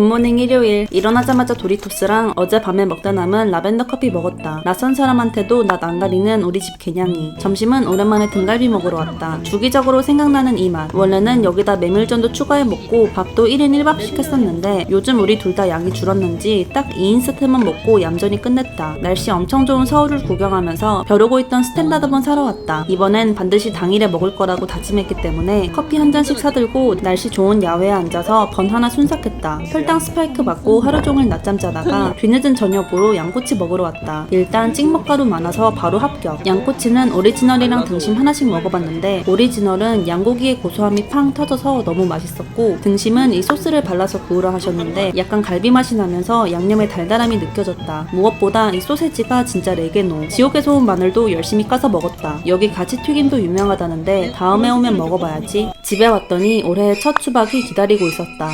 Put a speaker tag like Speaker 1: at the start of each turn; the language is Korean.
Speaker 1: 굿모닝 일요일. 일어나자마자 도리토스랑 어젯밤에 먹다 남은 라벤더 커피 먹었다. 낯선 사람한테도 낯 안 가리는 우리 집 개냥이. 점심은 오랜만에 등갈비 먹으러 왔다. 주기적으로 생각나는 이 맛. 원래는 여기다 메밀전도 추가해 먹고 밥도 1인 1밥씩 했었는데 요즘 우리 둘 다 양이 줄었는지 딱 2인 세트만 먹고 얌전히 끝냈다. 날씨 엄청 좋은 서울을 구경하면서 벼르고 있던 스탠다드본 사러 왔다. 이번엔 반드시 당일에 먹을 거라고 다짐했기 때문에 커피 한 잔씩 사들고 날씨 좋은 야외에 앉아서 번 하나 순삭했다 스파이크 맞고 하루 종일 낮잠 자다가 뒤늦은 저녁으로 양꼬치 먹으러 왔다. 일단 찍먹가루 많아서 바로 합격. 양꼬치는 오리지널이랑 등심 하나씩 먹어봤는데 오리지널은 양고기의 고소함이 팡 터져서 너무 맛있었고 등심은 이 소스를 발라서 구우려 하셨는데 약간 갈비 맛이 나면서 양념의 달달함이 느껴졌다. 무엇보다 이 소세지가 진짜 레게노. 지옥에서 온 마늘도 열심히 까서 먹었다. 여기 가치 튀김도 유명하다는데 다음에 오면 먹어봐야지. 집에 왔더니 올해의 첫 수박이 기다리고 있었다